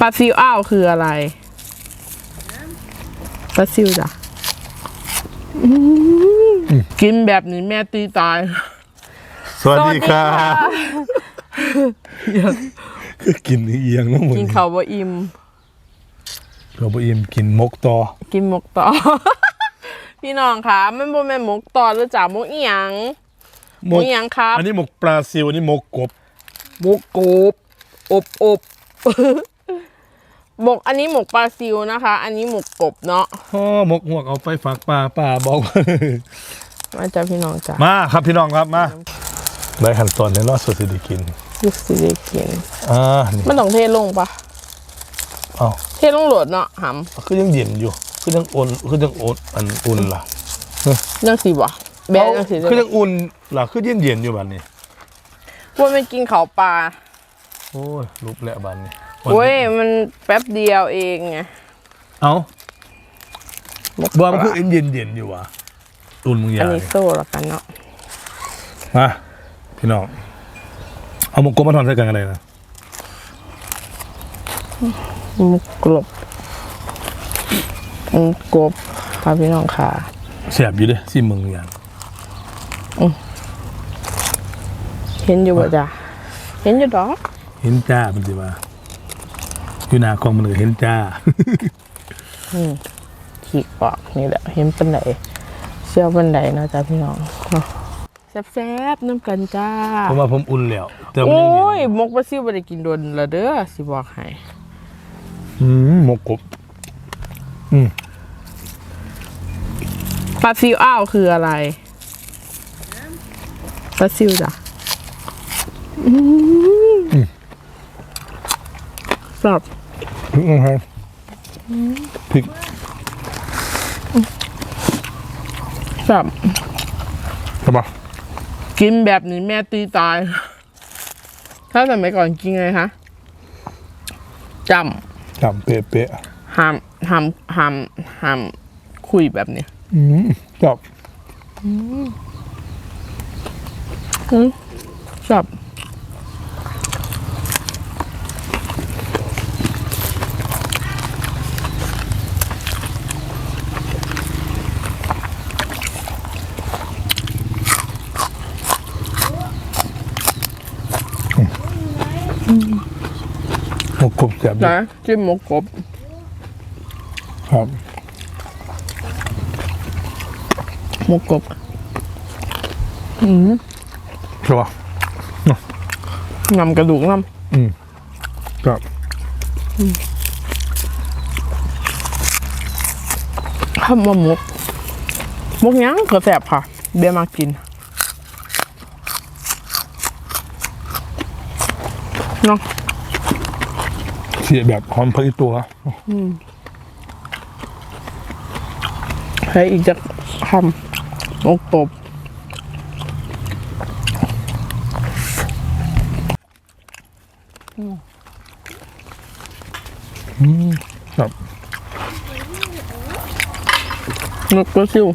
ปลาซิวอ้าวคืออะไรปลาซิวจ้ะอืมกินแบบนี้แม่ตีตาย สวัสดีครับคือกินเอียงน้องหมดกินเขาวบ่อิ่มเราไปอิ่มกินมกต่อกินหมกต่อพี่น้องคะมันบ่แม่นหมกต่อหรือจ้ะหมกอีหยังหมกอีหยังครับ อันนี้มกปลาซิวอันนี้มกกบหมกกบอบอบ หมกอันนี้หมกปลาซิวนะคะ อันนี้หมกกบเนาะอ๋อมกหวกเอาไปฝากปลาปลาบอกมาจ้ะพี่น้องจ้ะมาครับพี่น้องครับมาได้ขั้นตอนในรอดสุดสิได้กินยูสิได้กินอ่านี่มันต้องเทลงปะเอ้าเทลงโหลดเนาะหคือยังเย็นอยู่ คือยังอุ่นคือยังอุ่นอันอุ่นล่ะำยังสิบ่แบนยังสิคือยังอุ่นล่ะคือยังเย็นอยู่บัดนี้ว่ามันกินเขาวปลาโอ้ยลุกแล้วบัดนี้ โอ้ยมันแป๊บเดียวเองไงเอ้าหมกบ่มันปคืลาอเย็นเย็นๆอยู่ว่ะอุ่นมึงออัย่านงนี้โซ่ละกันเนาะมาพี่น้องเอามกกบมาทอนใส่กันกันเลยนะหมกกลบหมกกบพาพี่น้องค่ะแสบอยู่เด้สิมึงอย่างเห็นอยู่บ่จ้ะเห็นอยู่ดอกเห็นจ้าเป็นสิว่า อยู่หน้ากล้องมันก็เห็นจ้าขีกปอกนี่แหละเห็นปันไดเชื่อปันไดเนาะจ้ะพี่น้องเนาะแซ่บๆน้ำกันจ้าผมว่าผมอุ่นแล้วแต่มันโอ้ยังเย็ยนหมกปลาซิวบ่ได้กินโดนละเด้อสิบอกให้อืมหมกกบอืมปลาซิวอ้าวคืออะไรปลาซิวจ้ะอืมชอบ พริกนะครับพริกชอบใช่ปะกินแบบนี้แม่ตีตาย ถ้าสมัยก่อนกินไงคะจจำเป๊ะเป๊ะำห้ามห้ามห้ามห้ามคุยแบบนี้ๆอืมชอบชอบหมกกบ แสบอยู่นะจิ้มหมกกบครับหมกกบใช่ปะนำกระดูกนอืมครับำคำว่าหมกหมกหยังก็แสบค่ะ เบียร์มากินเนาะเสียแบบหอมพริกตัวใช้อีกจะคำหมกกบครับหมกกระซิว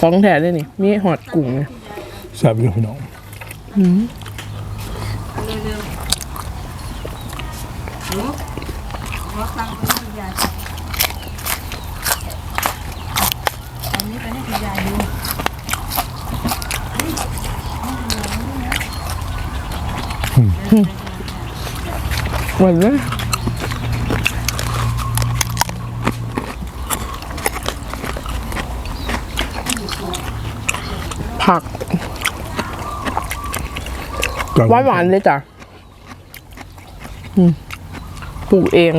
ของแท้เลยนี่ มีหอดกุ้งเนี่ยแสบอยู่พี่น้องอั นนี้ไปให้คุณยายดูหวานเลยผักหวานหวานๆเลยจ้ะอืมปลูกเอง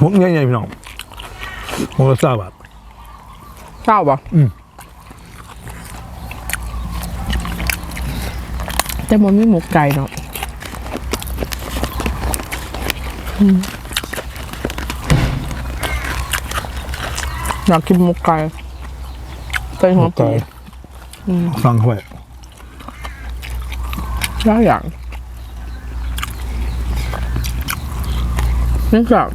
หมกใหญ่ๆพี่น้องหมกละสามบาทเศร้าปะอืมแต่มันไม่หมกไก่เนาะอืมอยากกินหมกไก่ใส่หัวไก่ปีฟังเข้าไปหลายอย่างนี่จาก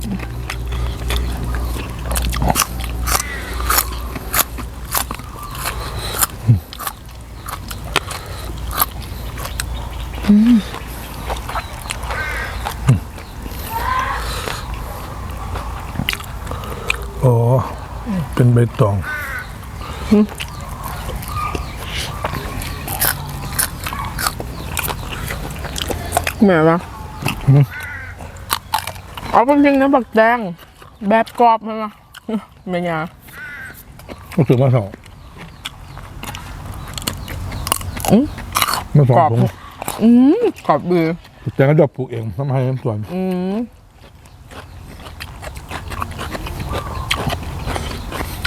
อ๋อ เป็นใบตองแม่ปะเอาจริงๆนะบักแดง แบบกรอบมันปะไม่ยาก็คือมาสองอื้อมาสองกรอบถุง อืมกรอบดีแต่ก็จะปลูกเองทำให้น้ำส่วนอืม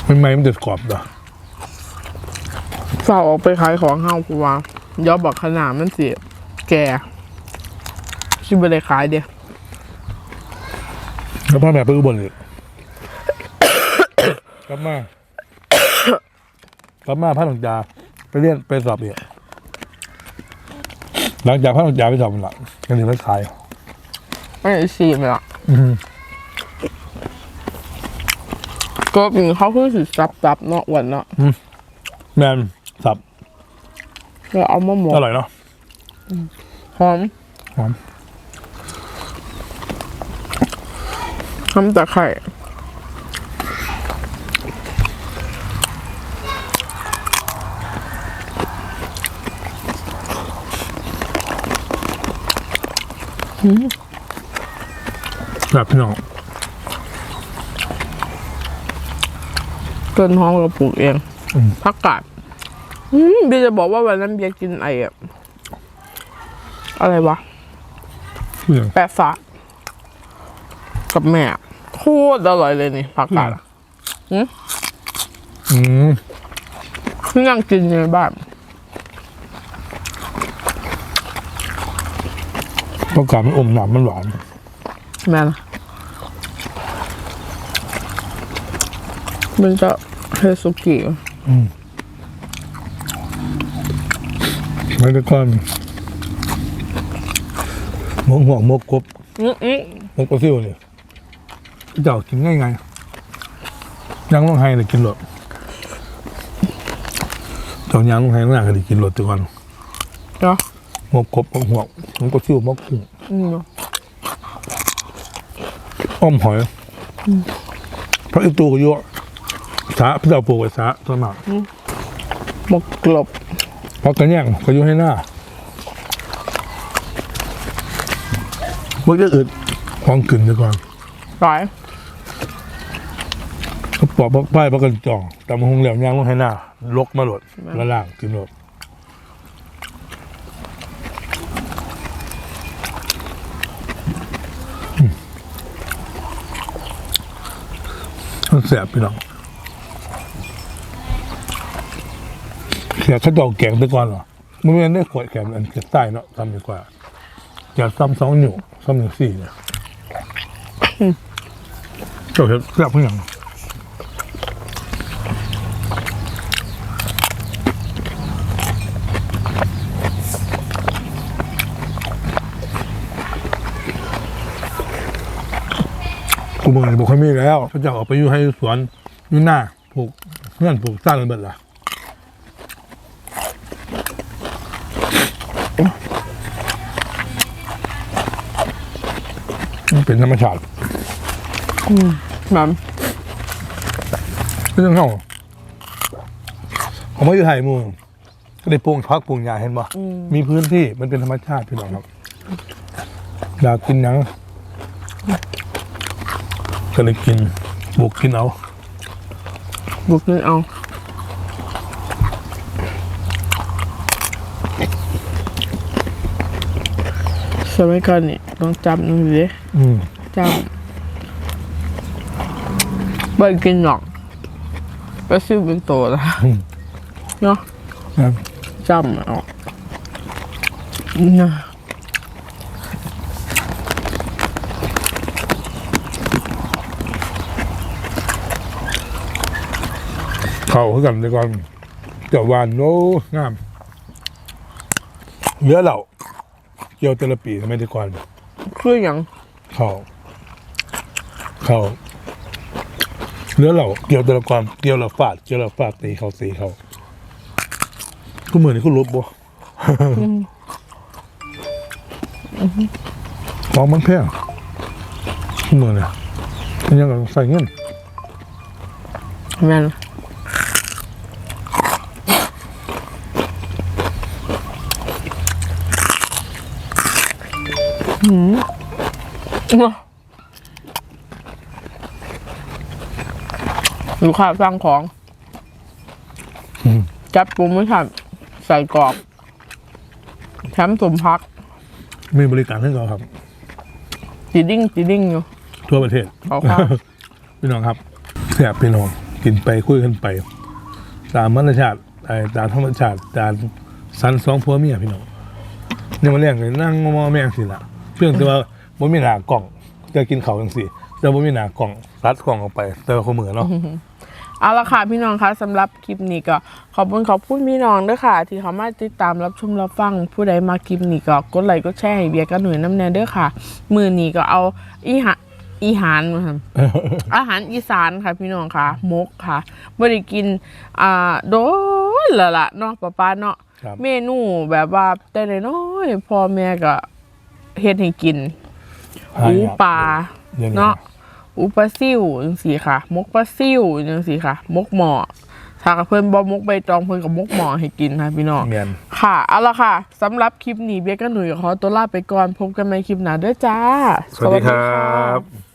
ไม่ไม่มันจะกรอบเหรอฝากออกไปขายของเฮากูว่าเดี๋ยวบอกขนาดมันสิแก่ชิบะเลยขายเดียวแล้วพ่อแม่ไปอุบลเลยกลับมากลับมาพระหลวงจาไปเรียนไปสอบอีก หลังจากพระหลวงจาไปสอบมันละกันถึงไปขายไม่ได้ซีมเลยอะอือฮึก็เป็นเขาคือสิซับซับๆเนาะอ้วันเนาะแมนสับแล้วเอามาหมกอร่อยเนาะ หอมหอม ทำตะไคร่ แบบพี่น้องต้นหอมกับปลูกเองอืมผักกาดอืมเบียร์จะบอกว่าวันนั้นเบียร์กินไอ้อะอะไรวะเพื่อนแปะฝากับแม่โคตรอร่อยเลยนี่ผักกาดอะอืมเพิ่งนั่งกินอยู่ในบ้าน ต้องการมันอมหนามมันหวานแม่นะมันจะเฮซุกิไม่ได้ก้อนหมกหัวหมกกบอื้ออื้อหมกปลาซิวเนี่ยเจ้ากินง่ายไงยังลงไห้เลยกินหลดเจ้ายังลงไห้ลงหน้าก็ได้กินหลดตัวก่อนเนาะ หมกกบหมกหัวหมกปลาซิวหมกกุ้งอืมเนาะอ้อมหอยเพราะไอ้ตัวก็เยอะสาพี่เจ้าปลูกไว้สาตัวหนักหมกกลบเพราะกันแย่งก็อยู่ให้หน้ามันจะอึดของกึ่นไปก่อนร้อยก็ปอกป้ายประกันจ่องแต่มันคงเหลี่ยมยางลงให้หน้าลกมาโหลดละล่างกินโหลดอืมมัน แสบพี่น้องเสียข้าวดอกแกงไปก่อนเหรอมันไม่ได้ขวดแกงอันเกิดใต้เนาะทำดีกว่าอย่าซ้ำสองนิ้วซ้ำหนึ่งสี่เนี่ยเจ้าเห็ดแซ่บเพื่อห กูมึงบอกให้มีแล้วเขาจะออกไปอยู่ให้สวนอยู่หน้าปลูกเพื่อนปลูกสร้างกันเบิดล่ะมันเป็นธรรมชาติมันเรื่องเขาผมไม่อยู่ไทยหมูก็ได้ปลูกพักปลูกยาเห็นบ่มีพื้นที่มันเป็นธรรมชาติพี่น้องครับอยากกินหยัง ก็เลยกินปลูกกินเอาบุกนึงเอาสมัยก่อนนี่ต้องจำหนึ่งดิอืมจำไม่กินหรอกไปซื้อเป็นตัวละเนาะนะจำเอานะ เข้าคือกันเลยก่อนเจ้าวานโน้งามเหลือเหล่าเกี่ยวเตละปีทำไมได้ก่อนคืออย่างเข้าเข้าเหลือเหล่าเกี่ยวเตละก่อนเกี่ยวละฟาดเกี่ยวละฟาดตีเขาตีเขาก็เหมือนนี่คุณลบบ่ของมันแพงเหมือนเนี่ยมันยังกับใส่เงินแม่น หืมลูกค้าสั่งของอืมจัดปรุงไม่ทันใส่กรอบแถมสมพัก มีบริการให้เราครับจีดิ้งจีดิ้งอยู่ ทั่วประเทศเอาครับ พี่น้องครับแซ่บพี่น้องกินไปคุยกันไป ตามธรรมชาติไอ้ตามธรรมชาติตามสันสองผัวเมียพี่น้องเนี่ยมาเลี้ยงเลยนั่งมอแม่งสิละ เพียงแต่ว่าบ่มีหน้ากล่องจะกินเขาวจังสิแต่บ่มีหน้ากล่องรัดกล่องออกไปแต่ว่าเขาเหมือนเนาะเอาละค่ะพี่น้องคะสำหรับคลิปนี้ก็ขอบคุณขอบคุณพี่น้องด้วยค่ะ ที่เขามาติดตามรับชมรับฟังผู้ใดมาคลิปนี้ก็กดไลค์กดแชร์ให้เบียร์กันหน่วยน้ำแน่เด้อค่ะ มือนี้ก็เอาอีหะอีหานมาทำอาหารอีสานค่ะพี่น้องค่ะมกค่ะไม่ได้กินอ่าโดนและละเนาะป้าป้าเนาะครับเมนูแบบว่าแต่น้อยๆพ่อแม่ก็ เฮ็ดให้กินอูปลาเดี๋ยวนี้ เนาะอูปลาซิ่วจังซี่ค่ะมกปลาซิ่วจังซี่ค่ะมกหม้อถ้ากับเพิ่นบ่มกใบตองเพิ่นก็มกหม้อให้กินค่ะพี่น้อง เมียน ค่ะ เอาละค่ะ สำหรับคลิปนี้เบียร์กับหนุ่ยขอตัวลาไปก่อน พบกันใหม่คลิปหน้าเด้อจ้า สวัสดีครับ